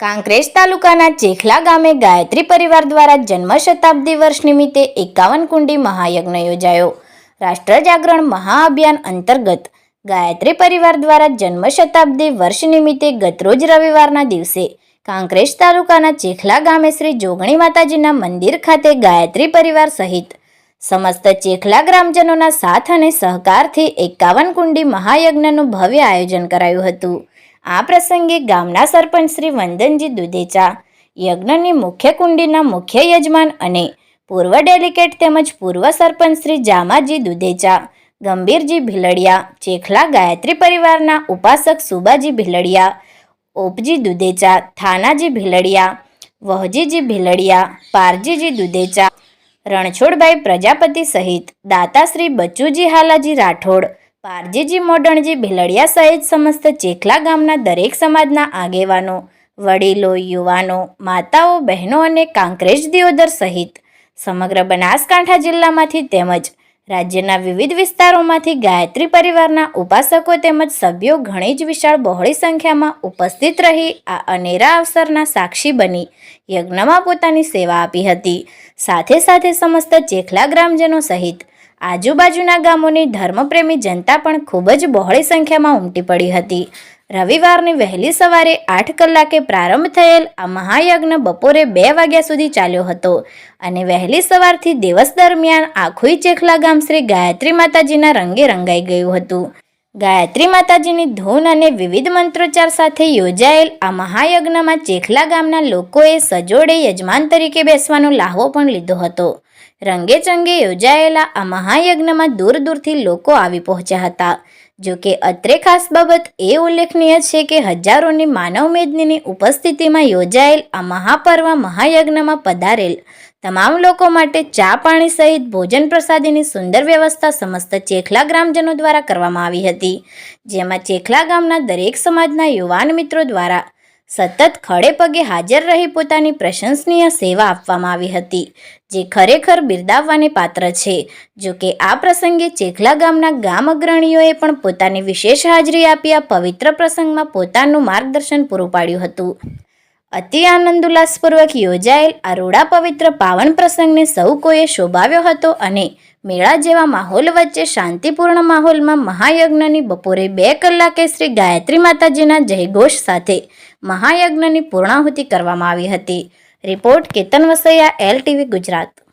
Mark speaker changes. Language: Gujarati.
Speaker 1: કાંકરેજ તાલુકાના ચેખલા ગામે ગાયત્રી પરિવાર દ્વારા જન્મ શતાબ્દી વર્ષ નિમિત્તે એકાવન કુંડી મહાયજ્ઞ યોજાયો. રાષ્ટ્ર જાગરણ મહાઅભિયાન અંતર્ગત ગાયત્રી પરિવાર દ્વારા જન્મ શતાબ્દી વર્ષ નિમિત્તે ગતરોજ રવિવારના દિવસે કાંકરેજ તાલુકાના ચેખલા ગામે શ્રી જોગણી માતાજીના મંદિર ખાતે ગાયત્રી પરિવાર સહિત સમસ્ત ચેખલા ગ્રામજનોના સાથ અને સહકારથી એકાવન કુંડી મહાયજ્ઞનું ભવ્ય આયોજન કરાયું હતું. આ પ્રસંગે ગામના સરપંચ શ્રી વંદનજી દુધેચા યજ્ઞની મુખ્ય કુંડીના મુખ્ય યજમાન અને પૂર્વ ડેલિકેટ તેમજ પૂર્વ સરપંચ શ્રી જામાજી દુધેચા ગંભીરજી ભીલડિયા, ચેખલા ગાયત્રી પરિવારના ઉપાસક સુબાજી ભીલડિયા ઓપજી દુધેચા થાનાજી ભીલડિયા, વહજીજી ભીલડિયા, પારજીજી દુધેચા રણછોડભાઈ પ્રજાપતિ સહિત દાતાશ્રી બચુજી હાલાજી રાઠોડ પારજીજી મોડણજી ભીલડિયા સહિત સમસ્ત ચેખલા ગામના દરેક સમાજના આગેવાનો, વડીલો, યુવાનો, માતાઓ, બહેનો અને કાંકરેજ દિયોદર સહિત સમગ્ર બનાસકાંઠા જિલ્લામાંથી તેમજ રાજ્યના વિવિધ વિસ્તારોમાંથી ગાયત્રી પરિવારના ઉપાસકો તેમજ સભ્યો ઘણી જ વિશાળ બહોળી સંખ્યામાં ઉપસ્થિત રહી આ અનેરા અવસરના સાક્ષી બની યજ્ઞમાં પોતાની સેવા આપી હતી. સાથે સાથે સમસ્ત ચેખલા ગ્રામજનો સહિત આજુબાજુના ગામોની ધર્મપ્રેમી જનતા પણ ખૂબ જ બહોળી સંખ્યામાં ઉમટી પડી હતી. રવિવારની વહેલી સવારે આઠ કલાકે પ્રારંભ થયેલ આ મહાયજ્ઞ બપોરે બે વાગ્યા સુધી ચાલ્યો હતો અને વહેલી સવારથી દિવસ દરમિયાન આખુઈ ચેખલા ગામ શ્રી ગાયત્રી માતાજીના રંગે રંગાઈ ગયું હતું. ગાયત્રી માતાજીની ધૂન અને વિવિધ મંત્રોચ્ચાર સાથે યોજાયેલ આ મહાયજ્ઞમાં ચેખલા ગામના લોકોએ સજોડે યજમાન તરીકે બેસવાનો લાહવો પણ લીધો હતો. રંગે ચંગે યોજાયેલા આ મહાયજ્ઞમાં દૂર દૂરથી લોકો આવી પહોંચ્યા હતા. જો કે અત્રે ખાસ બાબત એ ઉલ્લેખનીય છે કે હજારોની માનવ મેદનીની ઉપસ્થિતિમાં યોજાયેલ આ મહાપર્વ મહાયજ્ઞમાં પધારેલ તમામ લોકો માટે ચા પાણી સહિત ભોજન પ્રસાદીની સુંદર વ્યવસ્થા સમસ્ત ચેખલા ગ્રામજનો દ્વારા કરવામાં આવી હતી. જેમાં ચેખલા ગામના દરેક સમાજના યુવાન મિત્રો દ્વારા સતત ખડે પગે હાજર રહી પોતાની પ્રશંસનીય સેવા આપવામાં આવી હતી, જે ખરેખર બિરદાવવાને પાત્ર છે. જો કે આ પ્રસંગે ચેખલા ગામના ગામ અગ્રણીઓએ પણ પોતાની વિશેષ હાજરી આપી આ પવિત્ર પ્રસંગમાં પોતાનું માર્ગદર્શન પૂરું પાડ્યું હતું. અતિ આનંદ ઉલ્લાસપૂર્વક યોજાયેલ આ રોડા પવિત્ર પાવન પ્રસંગને સૌ કોઈએ શોભાવ્યો હતો અને મેળા જેવા માહોલ વચ્ચે શાંતિપૂર્ણ માહોલમાં મહાયજ્ઞની બપોરે બે કલાકે શ્રી ગાયત્રી માતાજીના જયઘોષ સાથે મહાયજ્ઞની પૂર્ણાહુતિ કરવામાં આવી હતી. Report Ketan Vasaiya, L TV Gujarat.